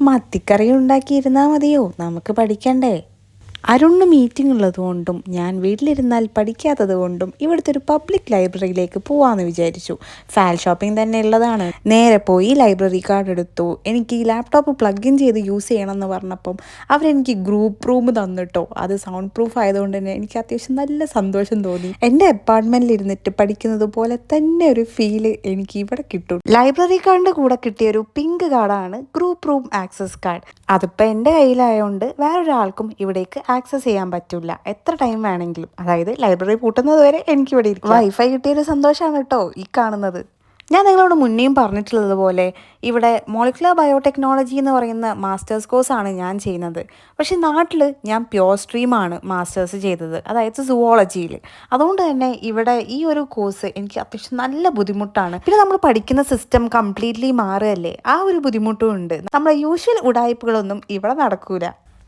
മത്തിക്കറി ഉണ്ടാക്കിയിരുന്നാൽ മതിയോ? നമുക്ക് പഠിക്കണ്ടേ? അരുണ് മീറ്റിംഗ് ഉള്ളതുകൊണ്ടും ഞാൻ വീട്ടിലിരുന്നാൽ പഠിക്കാത്തത് കൊണ്ടും ഇവിടുത്തെ ഒരു പബ്ലിക് ലൈബ്രറിയിലേക്ക് പോവാമെന്ന് വിചാരിച്ചു. ഫാൽ ഷോപ്പിംഗ് തന്നെ ഉള്ളതാണ്. നേരെ പോയി ലൈബ്രറി കാർഡ് എടുത്തു. എനിക്ക് ഈ ലാപ്ടോപ്പ് പ്ലഗ് ഇൻ ചെയ്ത് യൂസ് ചെയ്യണമെന്ന് പറഞ്ഞപ്പം അവരെനിക്ക് ഗ്രൂപ്പ് റൂം തന്നിട്ടോ. അത് സൗണ്ട് പ്രൂഫ് ആയതുകൊണ്ട് തന്നെ എനിക്ക് അത്യാവശ്യം നല്ല സന്തോഷം തോന്നി. എന്റെ അപ്പാർട്ട്മെന്റിൽ ഇരുന്നിട്ട് പഠിക്കുന്നത് പോലെ തന്നെ ഒരു ഫീൽ എനിക്ക് ഇവിടെ കിട്ടും. ലൈബ്രറി കാർഡിന്റെ കൂടെ കിട്ടിയ ഒരു പിങ്ക് കാർഡാണ് ഗ്രൂപ്പ് റൂം ആക്സസ് കാർഡ് അതിപ്പോൾ എന്റെ കയ്യിലായതുകൊണ്ട് വേറൊരാൾക്കും ഇവിടേക്ക് ആക്സസ് ചെയ്യാൻ പറ്റില്ല എത്ര ടൈം വേണമെങ്കിലും. അതായത് ലൈബ്രറി പൂട്ടുന്നത് വരെ എനിക്ക് ഇവിടെ ഇരിക്കും. വൈഫൈ കിട്ടിയൊരു സന്തോഷമാണ് കേട്ടോ ഈ കാണുന്നത്. ഞാൻ നിങ്ങളോട് മുന്നേയും പറഞ്ഞിട്ടുള്ളത് പോലെ ഇവിടെ മോളിക്കുലർ ബയോടെക്നോളജി എന്ന് പറയുന്ന മാസ്റ്റേഴ്സ് കോഴ്സാണ് ഞാൻ ചെയ്യുന്നത്. പക്ഷേ നാട്ടിൽ ഞാൻ പ്യോർ സ്ട്രീമാണ് മാസ്റ്റേഴ്സ് ചെയ്തത്. അതായത് സുവോളജിയിൽ അതുകൊണ്ട് തന്നെ ഇവിടെ ഈ ഒരു കോഴ്സ് എനിക്ക് അത്യാവശ്യം നല്ല ബുദ്ധിമുട്ടാണ്. പിന്നെ നമ്മൾ പഠിക്കുന്ന സിസ്റ്റം കംപ്ലീറ്റ്ലി മാറുകയല്ലേ? ആ ഒരു ബുദ്ധിമുട്ടും ഉണ്ട്. നമ്മുടെ യൂഷ്വൽ ഉടായ്പകളൊന്നും ഇവിടെ നടക്കൂല.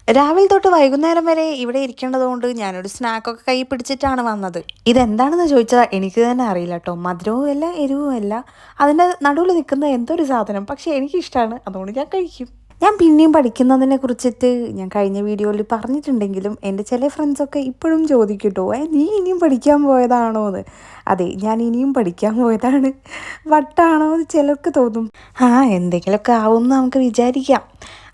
രാവിലെ തൊട്ട് വൈകുന്നേരം വരെ ഇവിടെ ഇരിക്കേണ്ടതുകൊണ്ട് ഞാനൊരു സ്നാക്കൊക്കെ കൈ പിടിച്ചിട്ടാണ് വന്നത്. ഇതെന്താണെന്ന് ചോദിച്ചാൽ എനിക്ക് തന്നെ അറിയില്ല കേട്ടോ മധുരവും അല്ല എരിവും അല്ല. അതിന്റെ നടുവിൽ നിൽക്കുന്ന എന്തൊരു സാധനം. പക്ഷേ എനിക്കിഷ്ടമാണ് അതുകൊണ്ട് ഞാൻ കഴിക്കും. ഞാൻ പിന്നെയും പഠിക്കുന്നതിനെ കുറിച്ചിട്ട് ഞാൻ കഴിഞ്ഞ വീഡിയോയിൽ പറഞ്ഞിട്ടുണ്ടെങ്കിലും എന്റെ ചില ഫ്രണ്ട്സൊക്കെ ഇപ്പോഴും ചോദിക്കട്ടോ ഏ നീ ഇനിയും പഠിക്കാൻ പോയതാണോ എന്ന് അതെ ഞാൻ ഇനിയും പഠിക്കാൻ പോയതാണ്. വട്ടാണോ എന്ന് ചിലർക്ക് തോന്നും. ആ എന്തെങ്കിലുമൊക്കെ ആവുമെന്ന് നമുക്ക് വിചാരിക്കാം.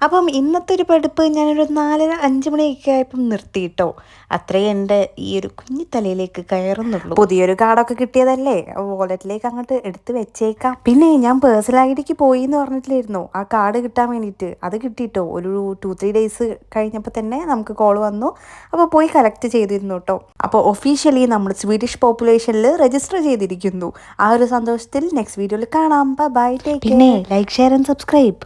അപ്പം ഇന്നത്തെ ഒരു പഠിപ്പ് ഞാനൊരു നാലര അഞ്ച് മണിയൊക്കെ ആയപ്പം നിർത്തിയിട്ടോ അത്രേ എന്റെ ഈ ഒരു കുഞ്ഞു തലയിലേക്ക് കയറുന്നുള്ളൂ. പുതിയൊരു കാർഡൊക്കെ കിട്ടിയതല്ലേ? വാലറ്റിലേക്ക് അങ്ങോട്ട് എടുത്ത് വെച്ചേക്കാം. പിന്നെ ഞാൻ പേഴ്സണൽ ഐ ഡിക്ക് പോയി എന്ന് പറഞ്ഞിട്ടില്ലായിരുന്നു? ആ കാർഡ് കിട്ടാൻ വേണ്ടിയിട്ട്. അത് കിട്ടിയിട്ടോ ഒരു ടു ത്രീ ഡേയ്സ് കഴിഞ്ഞപ്പോൾ തന്നെ നമുക്ക് കോൾ വന്നു. അപ്പോൾ പോയി കളക്ട് ചെയ്തിരുന്നു കേട്ടോ അപ്പോൾ ഒഫീഷ്യലി നമ്മൾ സ്വീഡിഷ് പോപ്പുലേഷനിൽ രജിസ്റ്റർ ചെയ്തിരിക്കുന്നു. ആ ഒരു സന്തോഷത്തിൽ നെക്സ്റ്റ് വീഡിയോയിൽ കാണാം. ബൈ ടേക്ക് പിന്നെ ലൈക്ക് ഷെയർ ആൻഡ് സബ്സ്ക്രൈബ്